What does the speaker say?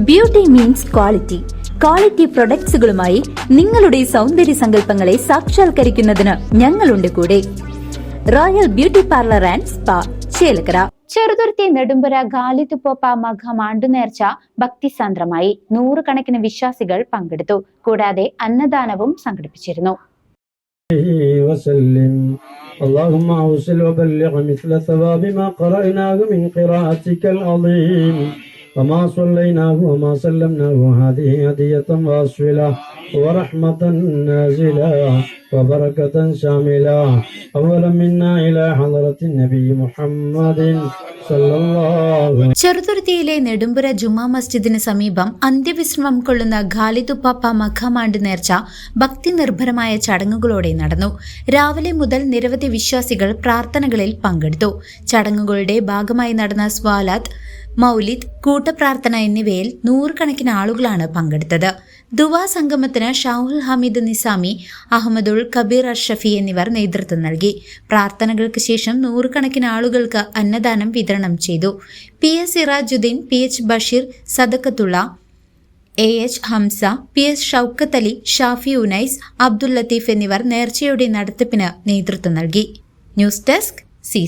Beauty means quality quality പ്രൊഡക്ട്സുകളുമായി നിങ്ങളുടെ സൗന്ദര്യ സങ്കല്പങ്ങളെ സാക്ഷാത്കരിക്കുന്നതിന് ഞങ്ങളുണ്ട് കൂടെ royal beauty parlour and spa Chelakkara Cheruthuruthy Nedumpura ഗാലിത്തുപ്പോപ്പ മഖം ആണ്ടുനേർച്ച ഭക്തിസാന്ദ്രമായി നൂറുകണക്കിന് വിശ്വാസികൾ പങ്കെടുത്തു കൂടാതെ അന്നദാനവും സംഘടിപ്പിച്ചിരുന്നു وسلم اللهم اوصل وبلغ مثل ثواب ما قرأناه من قراءتك العظيم وما صليناه وما سلمناه هذه هدية واصلة ورحمة نازلة وبركة شاملة أولا منا إلى حضرة النبي محمد صلى الله ചെറുതുരുത്തിയിലെ നെടുമ്പുര ജുമാ മസ്ജിദിന് സമീപം അന്ത്യവിശ്രമം കൊള്ളുന്ന ഖാലിദുപ്പാപ്പ മഖമാണ്ട് നേർച്ച ഭക്തി നിർഭരമായ ചടങ്ങുകളോടെ നടന്നു രാവിലെ മുതൽ നിരവധി വിശ്വാസികൾ പ്രാർത്ഥനകളിൽ പങ്കെടുത്തു ചടങ്ങുകളുടെ ഭാഗമായി നടന്ന സ്വാലാത്ത് മൗലിദ് കൂട്ടപ്രാർത്ഥന എന്നിവയിൽ നൂറുകണക്കിന് ആളുകളാണ് പങ്കെടുത്തത്. ദുവാ സംഗമത്തിന് ഷാഹുൽ ഹമീദ് നിസാമി അഹമ്മദുൾ കബീർ അഷ്റഫി എന്നിവർ നേതൃത്വം നൽകി. പ്രാർത്ഥനകൾക്ക് ശേഷം നൂറുകണക്കിന് ആളുകൾക്ക് അന്നദാനം വിതരണം ചെയ്തു. P S Sirajuddin P H Basheer Sadakkathulla A H Hamsa P S Shoukath Ali Shafi Unais Abdul Latheef എന്നിവർ നേർച്ചയുടെ നടത്തിപ്പിന് നേതൃത്വം നൽകി. News desk C